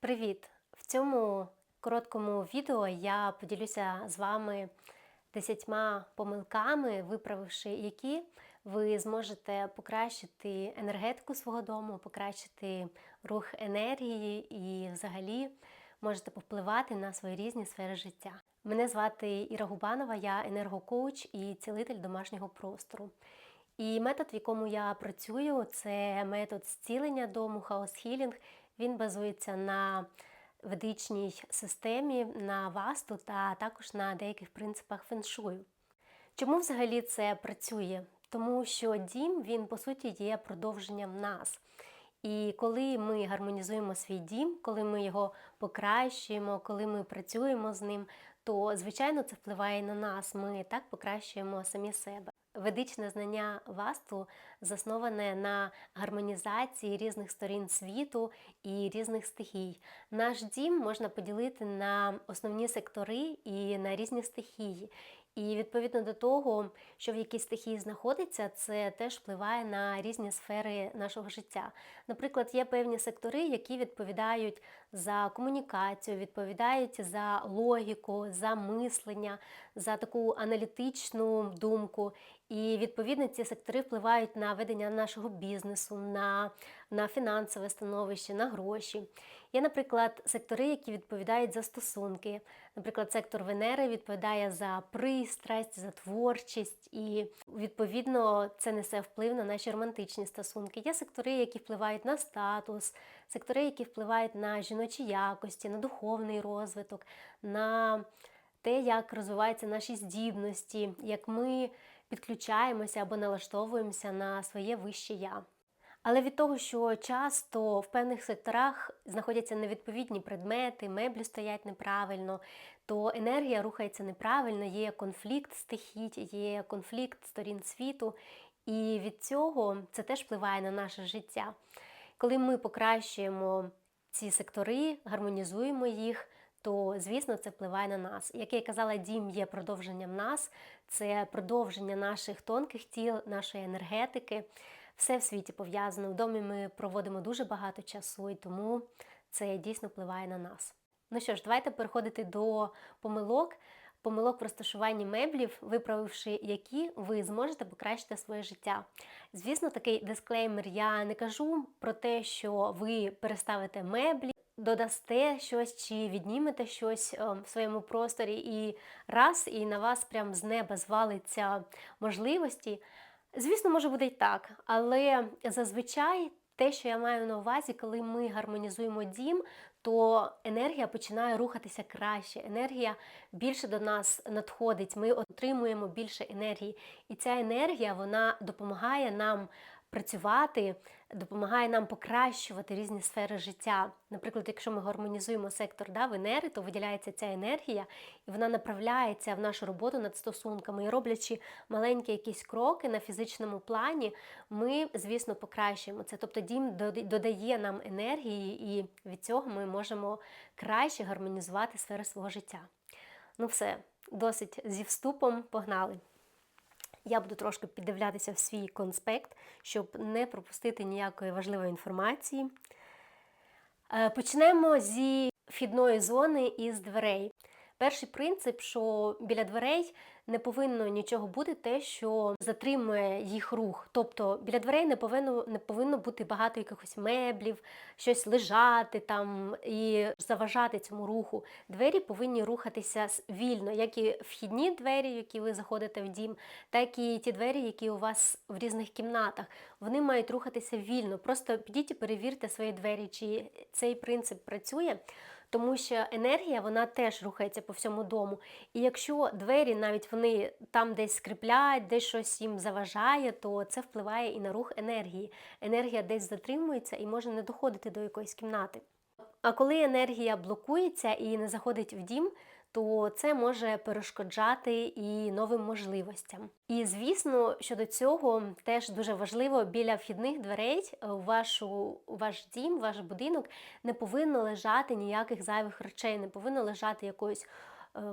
Привіт! В цьому короткому відео я поділюся з вами десятьма помилками, виправивши які ви зможете покращити енергетику свого дому, покращити рух енергії і взагалі можете повпливати на свої різні сфери життя. Мене звати Іра Губанова, я енергокоуч і цілитель домашнього простору. І метод, в якому я працюю, це метод зцілення дому, хаос-хілінг. Він базується на ведичній системі, на васту та також на деяких принципах феншую. Чому взагалі це працює? Тому що дім він по суті є продовженням нас. І коли ми гармонізуємо свій дім, коли ми його покращуємо, коли ми працюємо з ним, то звичайно це впливає на нас. Ми так покращуємо самі себе. Ведичне знання васту засноване на гармонізації різних сторін світу і різних стихій. Наш дім можна поділити на основні сектори і на різні стихії. І відповідно до того, що в якій стихії знаходиться, це теж впливає на різні сфери нашого життя. Наприклад, є певні сектори, які відповідають за комунікацію, відповідають за логіку, за мислення, за таку аналітичну думку. І відповідно ці сектори впливають на ведення нашого бізнесу, на, на фінансове становище, на гроші. Є, наприклад, сектори, які відповідають за стосунки. Наприклад, сектор Венери відповідає за пристрасть, за творчість, і відповідно це несе вплив на наші романтичні стосунки. Є сектори, які впливають на статус, сектори, які впливають на жіночі якості, на духовний розвиток, на те, як розвиваються наші здібності, як ми підключаємося або налаштовуємося на своє вище я. Але від того, що часто в певних секторах знаходяться невідповідні предмети, меблі стоять неправильно, то енергія рухається неправильно, є конфлікт стихій, є конфлікт сторін світу, і від цього це теж впливає на наше життя. Коли ми покращуємо ці сектори, гармонізуємо їх, то звісно це впливає на нас. Як я казала, дім є продовженням нас, це продовження наших тонких тіл, нашої енергетики. Все в світі пов'язано. В домі ми проводимо дуже багато часу, і тому це дійсно впливає на нас. Ну що ж, давайте переходити до помилок. Помилок в розташуванні меблів, виправивши які ви зможете покращити своє життя. Звісно, такий дисклеймер я не кажу про те, що ви переставите меблі, додасте щось чи віднімете щось в своєму просторі, і раз, і на вас прям з неба звалиться можливості. Звісно, може бути й так, але зазвичай те, що я маю на увазі, коли ми гармонізуємо дім, то енергія починає рухатися краще, енергія більше до нас надходить, ми отримуємо більше енергії. І ця енергія вона допомагає нам працювати, допомагає нам покращувати різні сфери життя. Наприклад, якщо ми гармонізуємо сектор да, Венери, то виділяється ця енергія, і вона направляється в нашу роботу над стосунками. І роблячи маленькі якісь кроки на фізичному плані, ми, звісно, покращуємо це. Тобто дім додає нам енергії, і від цього ми можемо краще гармонізувати сфери свого життя. Ну все, досить зі вступом, погнали! Я буду трошки піддивлятися в свій конспект, щоб не пропустити ніякої важливої інформації. Е, почнемо зі вхідної зони із дверей. Перший принцип, що біля дверей не повинно нічого бути, те, що затримує їх рух. Тобто біля дверей не повинно не повинно бути багато якихось меблів, щось лежати там і заважати цьому руху. Двері повинні рухатися вільно, як і вхідні двері, які ви заходите в дім, так і ті двері, які у вас в різних кімнатах. Вони мають рухатися вільно. Просто підіть і перевірте свої двері, чи цей принцип працює тому що енергія вона теж рухається по всьому дому. І якщо двері навіть вони там десь скріплять, десь щось їм заважає, то це впливає і на рух енергії. Енергія десь затримується і може не доходити до якоїсь кімнати. А коли енергія блокується і не заходить в дім, то це може перешкоджати і новим можливостям. І звісно, щодо цього теж дуже важливо біля вхідних дверей у вашу ваш дім, ваш будинок не повинно лежати ніяких зайвих речей, не повинно лежати якоїсь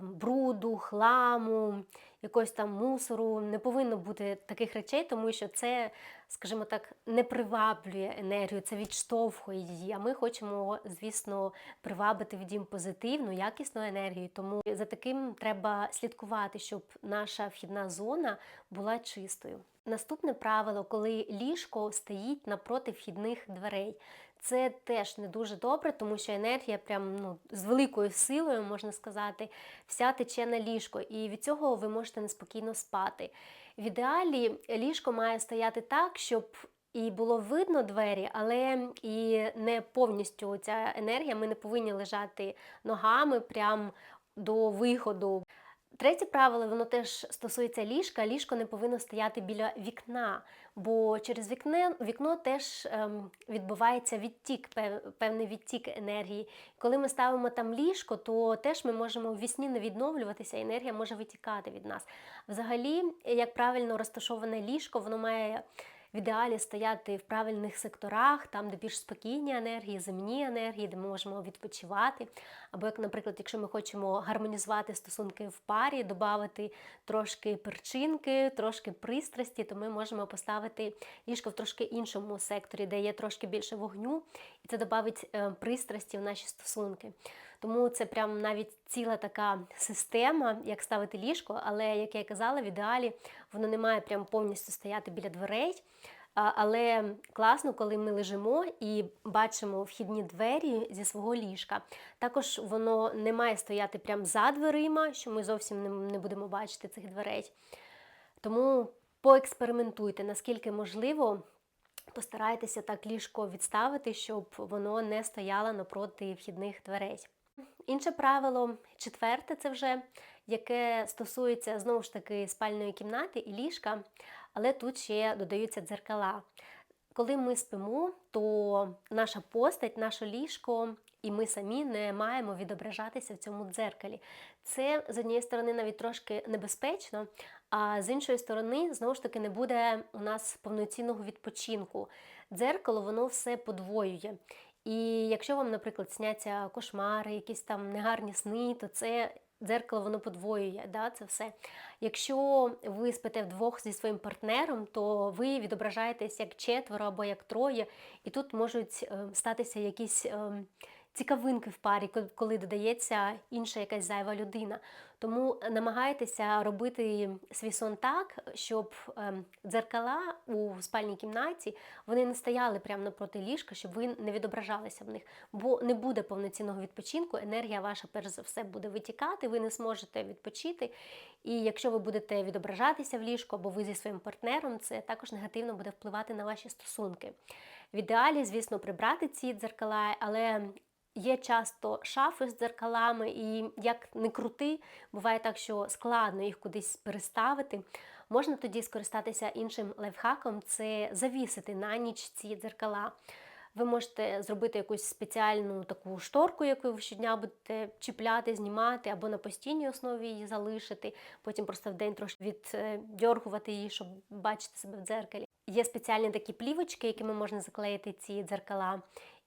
бруду, хламу, якогось там мусору. Не повинно бути таких речей, тому що це, скажімо так, не приваблює енергію, це відштовхує її. А ми хочемо, звісно, привабити в дім позитивну, якісну енергію. Тому за таким треба слідкувати, щоб наша вхідна зона була чистою. Наступне правило, коли ліжко стоїть напроти вхідних дверей. Це теж не дуже добре, тому що енергія прям ну, з великою силою, можна сказати, вся тече на ліжко, і від цього ви можете неспокійно спати. В ідеалі ліжко має стояти так, щоб і було видно двері, але і не повністю ця енергія. Ми не повинні лежати ногами прямо до виходу. Третє правило, воно теж стосується ліжка. Ліжко не повинно стояти біля вікна, бо через вікне, вікно теж ем, відбувається відтік, пев- певний відтік енергії. Коли ми ставимо там ліжко, то теж ми можемо в вісні не відновлюватися, енергія може витікати від нас. Взагалі, як правильно розташоване ліжко, воно має в ідеалі стояти в правильних секторах, там, де більш спокійні енергії, земні енергії, де ми можемо відпочивати. Або, як, наприклад, якщо ми хочемо гармонізувати стосунки в парі, додати трошки перчинки, трошки пристрасті, то ми можемо поставити ліжко в трошки іншому секторі, де є трошки більше вогню, і це додавить е, пристрасті в наші стосунки. Тому це прям навіть ціла така система, як ставити ліжко, але, як я і казала, в ідеалі воно не має прям повністю стояти біля дверей. Але класно, коли ми лежимо і бачимо вхідні двері зі свого ліжка. Також воно не має стояти прямо за дверима, що ми зовсім не будемо бачити цих дверей. Тому поекспериментуйте, наскільки можливо, постарайтеся так ліжко відставити, щоб воно не стояло напроти вхідних дверей. Інше правило, четверте, це вже яке стосується знову ж таки спальної кімнати і ліжка, але тут ще додаються дзеркала. Коли ми спимо, то наша постать, наше ліжко і ми самі не маємо відображатися в цьому дзеркалі. Це з однієї сторони навіть трошки небезпечно, а з іншої сторони, знову ж таки, не буде у нас повноцінного відпочинку. Дзеркало воно все подвоює. І якщо вам, наприклад, сняться кошмари, якісь там негарні сни, то це дзеркало воно подвоює да, це все. Якщо ви спите вдвох зі своїм партнером, то ви відображаєтесь як четверо або як троє, і тут можуть е, статися якісь е, цікавинки в парі, коли додається інша якась зайва людина. Тому намагайтеся робити свій сон так, щоб ем, дзеркала у спальній кімнаті вони не стояли прямо напроти ліжка, щоб ви не відображалися в них, бо не буде повноцінного відпочинку. Енергія ваша, перш за все, буде витікати, ви не зможете відпочити. І якщо ви будете відображатися в ліжку або ви зі своїм партнером, це також негативно буде впливати на ваші стосунки. В ідеалі, звісно, прибрати ці дзеркала, але Є часто шафи з дзеркалами, і як не крути, буває так, що складно їх кудись переставити. Можна тоді скористатися іншим лайфхаком це завісити на ніч ці дзеркала. Ви можете зробити якусь спеціальну таку шторку, яку ви щодня будете чіпляти, знімати, або на постійній основі її залишити, потім просто в день трошки віддьоргувати її, щоб бачити себе в дзеркалі. Є спеціальні такі плівочки, якими можна заклеїти ці дзеркала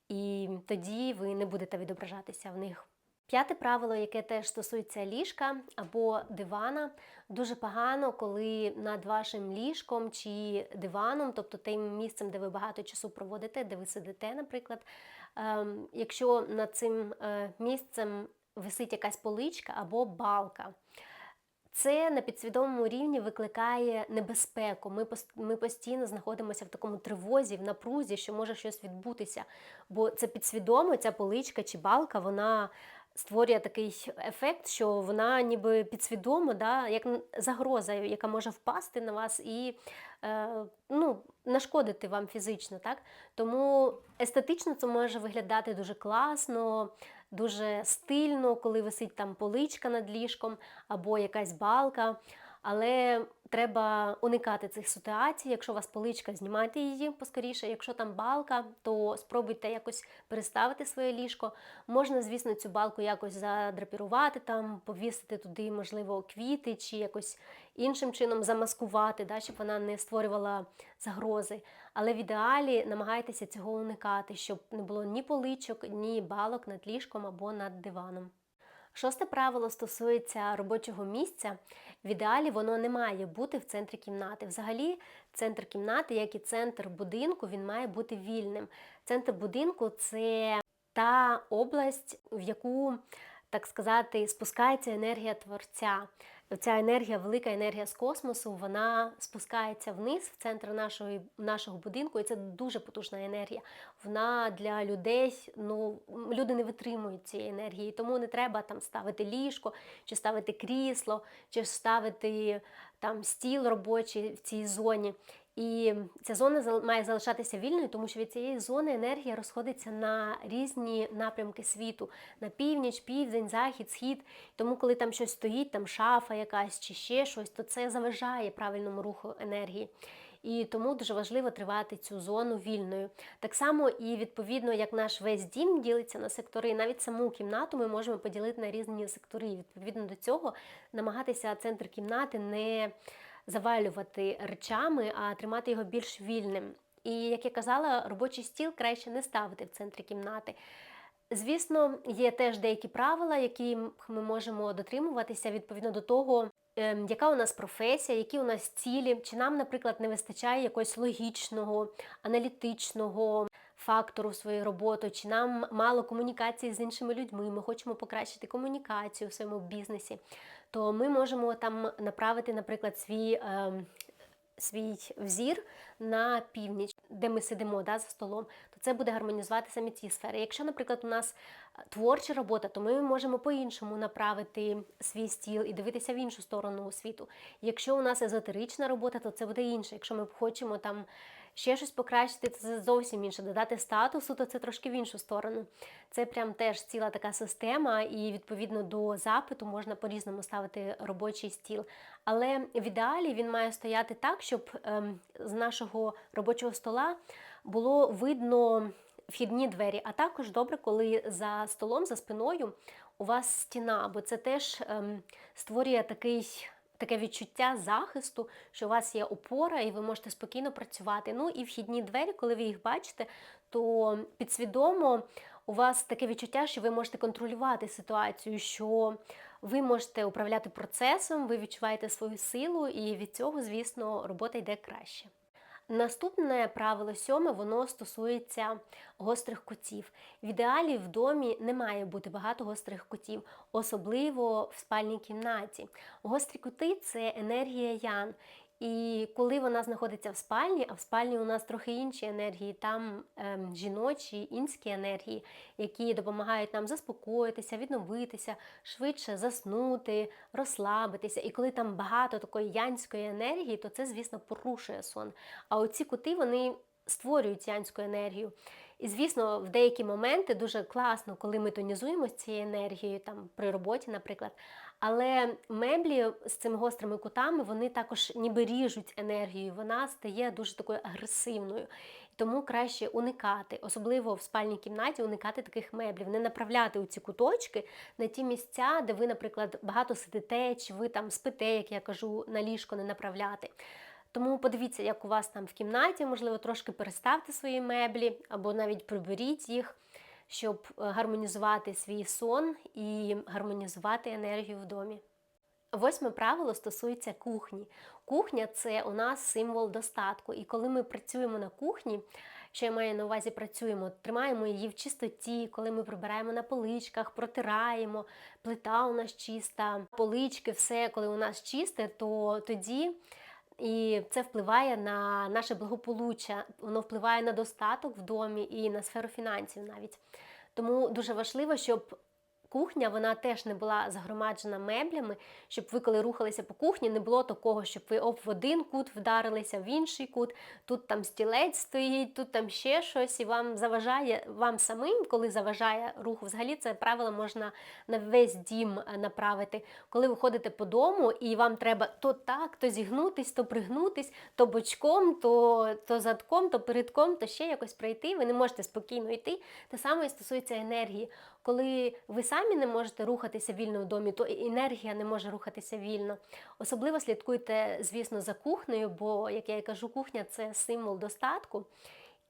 і тоді ви не будете відображатися в них. П'яте правило, яке теж стосується ліжка або дивана, дуже погано, коли над вашим ліжком чи диваном, тобто тим місцем, де ви багато часу проводите, де ви сидите, наприклад, ем, якщо над цим е, місцем висить якась поличка або балка. Це на підсвідомому рівні викликає небезпеку. Ми ми постійно знаходимося в такому тривозі, в напрузі, що може щось відбутися. Бо це підсвідомо, ця поличка чи балка, вона створює такий ефект, що вона ніби підсвідомо, да, як загроза, яка може впасти на вас і е, ну, нашкодити вам фізично. Так? Тому естетично це може виглядати дуже класно, дуже стильно, коли висить там поличка над ліжком або якась балка. Але треба уникати цих ситуацій. Якщо у вас поличка, знімайте її поскоріше. Якщо там балка, то спробуйте якось переставити своє ліжко. Можна, звісно, цю балку якось задрапірувати, там, повісити туди, можливо, квіти чи якось іншим чином замаскувати, да, щоб вона не створювала загрози. Але в ідеалі намагайтеся цього уникати, щоб не було ні поличок, ні балок над ліжком або над диваном. Шосте правило стосується робочого місця. В ідеалі воно не має бути в центрі кімнати. Взагалі, центр кімнати, як і центр будинку, він має бути вільним. Центр будинку це та область, в яку, так сказати, спускається енергія творця. Ця енергія, велика енергія з космосу, вона спускається вниз в центр нашого, нашого будинку, і це дуже потужна енергія. Вона для людей, ну люди не витримують цієї енергії, тому не треба там ставити ліжко, чи ставити крісло, чи ставити там стіл робочий в цій зоні. І ця зона має залишатися вільною, тому що від цієї зони енергія розходиться на різні напрямки світу: на північ, південь, захід, схід. Тому, коли там щось стоїть, там шафа якась чи ще щось, то це заважає правильному руху енергії. І тому дуже важливо тривати цю зону вільною. Так само і відповідно, як наш весь дім ділиться на сектори, навіть саму кімнату ми можемо поділити на різні сектори. Відповідно до цього намагатися центр кімнати не завалювати речами, а тримати його більш вільним. І як я казала, робочий стіл краще не ставити в центрі кімнати. Звісно, є теж деякі правила, які ми можемо дотримуватися відповідно до того, ем, яка у нас професія, які у нас цілі, чи нам, наприклад, не вистачає якогось логічного, аналітичного фактору в свою роботу, чи нам мало комунікації з іншими людьми, ми хочемо покращити комунікацію в своєму бізнесі, то ми можемо там направити, наприклад, свій. ем, Свій взір на північ, де ми сидимо да, за столом, то це буде гармонізувати самі ці сфери. Якщо, наприклад, у нас е, творча робота, то ми можемо по-іншому направити свій стіл і дивитися в іншу сторону світу. Якщо у нас езотерична робота, то це буде інше. Якщо ми хочемо там ще щось покращити, це зовсім інше. Додати статусу, то це трошки в іншу сторону. Це прям теж ціла така система, і відповідно до запиту можна по-різному ставити робочий стіл. Але в ідеалі він має стояти так, щоб ем, з нашого робочого стола було видно вхідні двері. А також добре, коли за столом, за спиною у вас стіна, бо це теж ем, створює такий. Таке відчуття захисту, що у вас є опора, і ви можете спокійно працювати. Ну і вхідні двері, коли ви їх бачите, то підсвідомо у вас таке відчуття, що ви можете контролювати ситуацію, що ви можете управляти процесом, ви відчуваєте свою силу, і від цього, звісно, робота йде краще. Наступне правило сьоме, воно стосується гострих кутів. В ідеалі в домі не має бути багато гострих кутів, особливо в спальній кімнаті. Гострі кути це енергія ян. І коли вона знаходиться в спальні, а в спальні у нас трохи інші енергії, там ем, жіночі, інські енергії, які допомагають нам заспокоїтися, відновитися, швидше заснути, розслабитися. І коли там багато такої янської енергії, то це, звісно, порушує сон. А оці кути вони створюють янську енергію. І, звісно, в деякі моменти дуже класно, коли ми тонізуємо цією енергією, там при роботі, наприклад. Але меблі з цими гострими кутами вони також ніби ріжуть енергію, вона стає дуже такою агресивною. Тому краще уникати, особливо в спальній кімнаті, уникати таких меблів, не направляти у ці куточки на ті місця, де ви, наприклад, багато сидите, чи ви там спите, як я кажу, на ліжко не направляти. Тому подивіться, як у вас там в кімнаті, можливо, трошки переставте свої меблі або навіть приберіть їх, щоб е, гармонізувати свій сон і гармонізувати енергію в домі. Восьме правило стосується кухні. Кухня це у нас символ достатку. І коли ми працюємо на кухні, що я маю на увазі працюємо, тримаємо її в чистоті, коли ми прибираємо на поличках, протираємо, плита у нас чиста, полички, все, коли у нас чисте, то тоді. І це впливає на наше благополуччя, воно впливає на достаток в домі і на сферу фінансів навіть. Тому дуже важливо, щоб кухня вона теж не була загромаджена меблями, щоб ви, коли рухалися по кухні, не було такого, щоб ви об в один кут вдарилися, в інший кут, тут там стілець стоїть, тут там ще щось, і вам заважає вам самим, коли заважає руху. Взагалі це правило можна на весь дім е, направити. Коли ви ходите по дому, і вам треба то так, то зігнутись, то пригнутись, то бочком, то, то задком, то передком, то ще якось пройти. Ви не можете спокійно йти. Те саме і стосується енергії. Коли ви самі не можете рухатися вільно в домі, то енергія не може рухатися вільно. Особливо слідкуйте, звісно, за кухнею, бо, як я і кажу, кухня це символ достатку.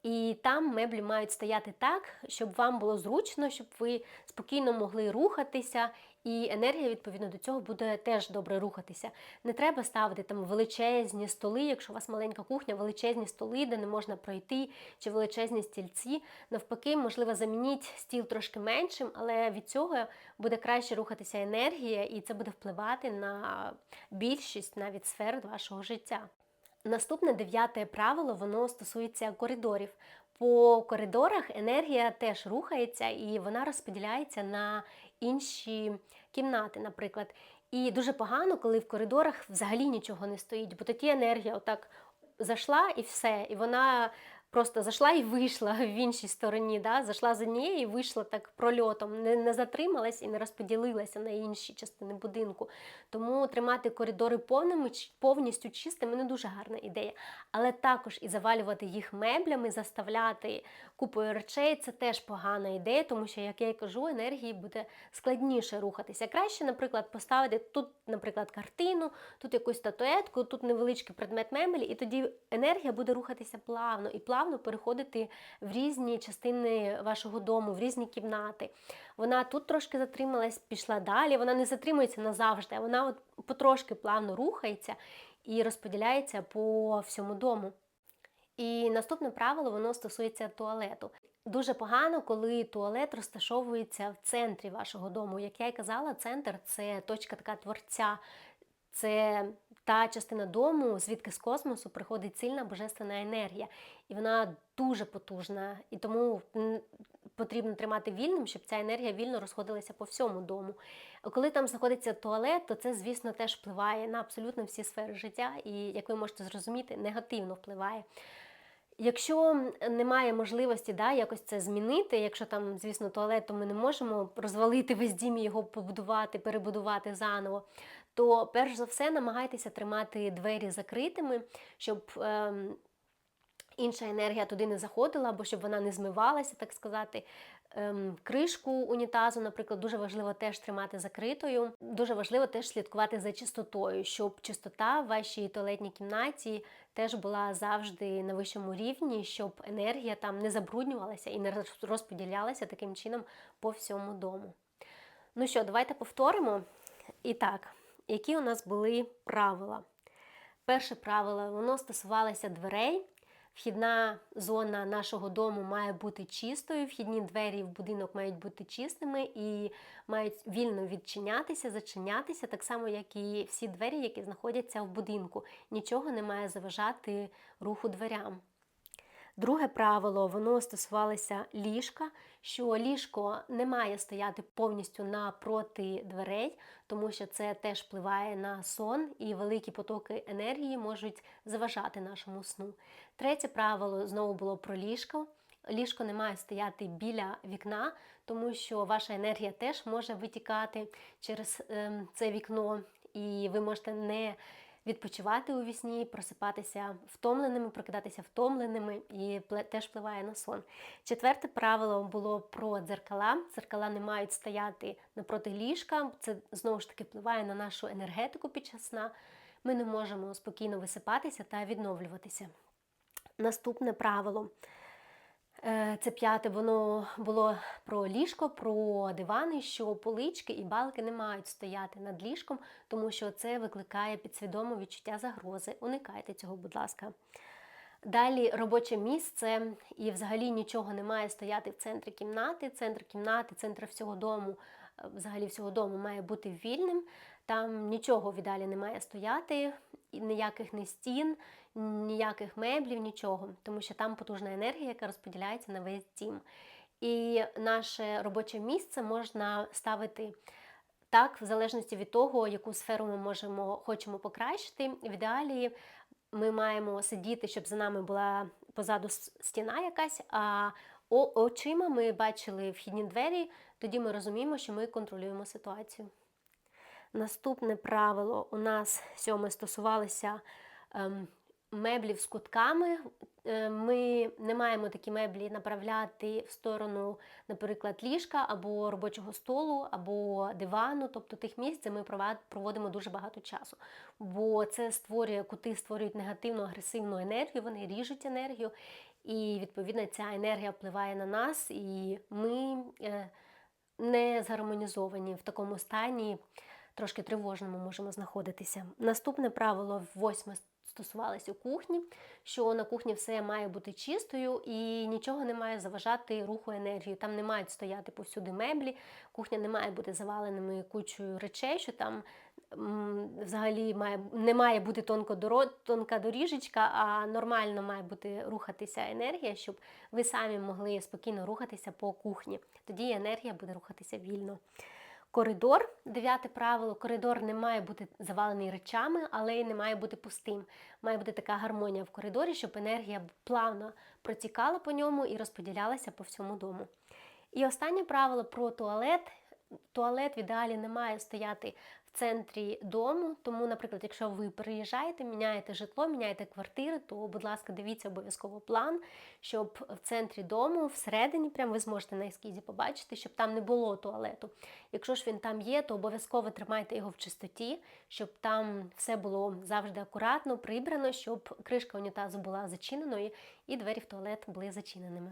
І там меблі мають стояти так, щоб вам було зручно, щоб ви спокійно могли рухатися, і енергія відповідно до цього буде теж добре рухатися. Не треба ставити там величезні столи, якщо у вас маленька кухня, величезні столи, де не можна пройти, чи величезні стільці. Навпаки, можливо, замініть стіл трошки меншим, але від цього буде краще рухатися енергія, і це буде впливати на більшість навіть сфер вашого життя. Наступне дев'яте правило воно стосується коридорів. По коридорах енергія теж рухається і вона розподіляється на інші кімнати, наприклад. І дуже погано, коли в коридорах взагалі нічого не стоїть, бо тоді енергія отак зайшла і все, і вона просто зайшла і вийшла в іншій стороні. Да? Зайшла з однієї і вийшла так прольотом, не, не затрималась і не розподілилася на інші частини будинку. Тому тримати коридори повними, повністю чистими не дуже гарна ідея. Але також і завалювати їх меблями, заставляти купою речей це теж погана ідея, тому що, як я й кажу, енергії буде складніше рухатися. Краще, наприклад, поставити тут, наприклад, картину, тут якусь статуетку, тут невеличкий предмет меблі, і тоді енергія буде рухатися плавно і плавно переходити в різні частини вашого дому, в різні кімнати. Вона тут трошки затрималась, пішла далі. Вона не затримується назавжди, а вона от потрошки плавно рухається і розподіляється по всьому дому. І наступне правило воно стосується туалету. Дуже погано, коли туалет розташовується в центрі вашого дому. Як я й казала, центр це точка така творця, це та частина дому, звідки з космосу приходить сильна божественна енергія. І вона дуже потужна. І тому потрібно тримати вільним, щоб ця енергія вільно розходилася по всьому дому. Коли там знаходиться туалет, то це, звісно, теж впливає на абсолютно всі сфери життя, і, як ви можете зрозуміти, негативно впливає. Якщо немає можливості да, якось це змінити, якщо там, звісно, туалет, то ми не можемо розвалити весь дім і його побудувати, перебудувати заново, то перш за все намагайтеся тримати двері закритими, щоб. Е інша енергія туди не заходила, або щоб вона не змивалася, так сказати. Ем, кришку унітазу, наприклад, дуже важливо теж тримати закритою. Дуже важливо теж слідкувати за чистотою, щоб чистота в вашій туалетній кімнаті теж була завжди на вищому рівні, щоб енергія там не забруднювалася і не розподілялася таким чином по всьому дому. Ну що, давайте повторимо. І так, які у нас були правила? Перше правило, воно стосувалося дверей. Вхідна зона нашого дому має бути чистою, вхідні двері в будинок мають бути чистими і мають вільно відчинятися, зачинятися, так само, як і всі двері, які знаходяться в будинку. Нічого не має заважати руху дверям. Друге правило, воно стосувалося ліжка, що ліжко не має стояти повністю напроти дверей, тому що це теж впливає на сон і великі потоки енергії можуть заважати нашому сну. Третє правило знову було про ліжко. Ліжко не має стояти біля вікна, тому що ваша енергія теж може витікати через е, це вікно, і ви можете не відпочивати у вісні, просипатися втомленими, прокидатися втомленими і теж впливає на сон. Четверте правило було про дзеркала. Дзеркала не мають стояти напроти ліжка. Це знову ж таки впливає на нашу енергетику під час сна. Ми не можемо спокійно висипатися та відновлюватися. Наступне правило. Е, це п'яте, воно було про ліжко, про дивани, що полички і балки не мають стояти над ліжком, тому що це викликає підсвідоме відчуття загрози. Уникайте цього, будь ласка. Далі робоче місце і взагалі нічого не має стояти в центрі кімнати. Центр кімнати, центр всього дому, е, взагалі всього дому має бути вільним. Там нічого в ідеалі не має стояти, ніяких не стін, ніяких меблів, нічого, тому що там потужна енергія, яка розподіляється на весь дім. І наше робоче місце можна ставити так, в залежності від того, яку сферу ми можемо, хочемо покращити. В ідеалі ми маємо сидіти, щоб за нами була позаду стіна якась, а очима ми бачили вхідні двері, тоді ми розуміємо, що ми контролюємо ситуацію. Наступне правило у нас сьоме стосувалося ем, меблів з кутками. Е, ми не маємо такі меблі направляти в сторону, наприклад, ліжка або робочого столу, або дивану, тобто тих місць, ми проводимо дуже багато часу. Бо це створює кути, створюють негативну, агресивну енергію, вони ріжуть енергію. і відповідно ця енергія впливає на нас, і ми е, не згармонізовані в такому стані, трошки тривожному можемо знаходитися. Наступне правило восьме стосувалося кухні, що на кухні все має бути чистою і нічого не має заважати руху енергії. Там не мають стояти повсюди меблі, кухня не має бути заваленими кучою речей, що там взагалі має, не має бути тонка доріжечка, а нормально має бути рухатися енергія, щоб ви самі могли спокійно рухатися по кухні. Тоді енергія буде рухатися вільно. Коридор, дев'яте правило, коридор не має бути завалений речами, але й не має бути пустим. Має бути така гармонія в коридорі, щоб енергія плавно протікала по ньому і розподілялася по всьому дому. І останнє правило про туалет. Туалет в ідеалі не має стояти центрі дому. Тому, наприклад, якщо ви переїжджаєте, міняєте житло, міняєте квартири, то, будь ласка, дивіться обов'язково план, щоб в центрі дому, всередині, прям ви зможете на ескізі побачити, щоб там не було туалету. Якщо ж він там є, то обов'язково тримайте його в чистоті, щоб там все було завжди акуратно, прибрано, щоб кришка унітазу була зачиненою і двері в туалет були зачиненими.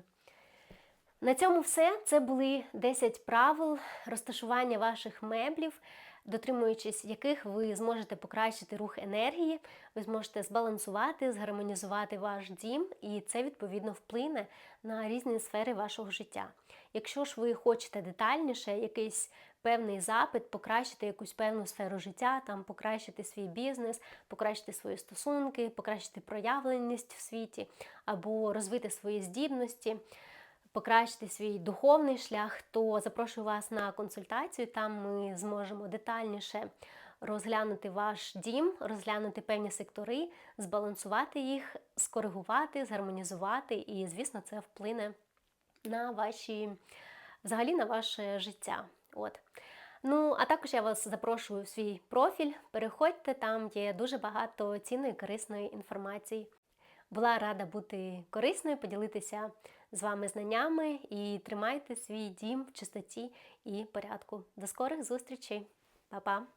На цьому все. Це були 10 правил розташування ваших меблів, дотримуючись яких ви зможете покращити рух енергії, ви зможете збалансувати, згармонізувати ваш дім, і це відповідно вплине на різні сфери вашого життя. Якщо ж ви хочете детальніше, якийсь певний запит, покращити якусь певну сферу життя, там покращити свій бізнес, покращити свої стосунки, покращити проявленість в світі або розвити свої здібності покращити свій духовний шлях, то запрошую вас на консультацію. Там ми зможемо детальніше розглянути ваш дім, розглянути певні сектори, збалансувати їх, скоригувати, згармонізувати, і, звісно, це вплине на ваші, взагалі на ваше життя. От. Ну, а також я вас запрошую в свій профіль. Переходьте, там є дуже багато цінної корисної інформації. Була рада бути корисною, поділитися з вами знаннями і тримайте свій дім в чистоті і порядку. До скорих зустрічей, Па-па!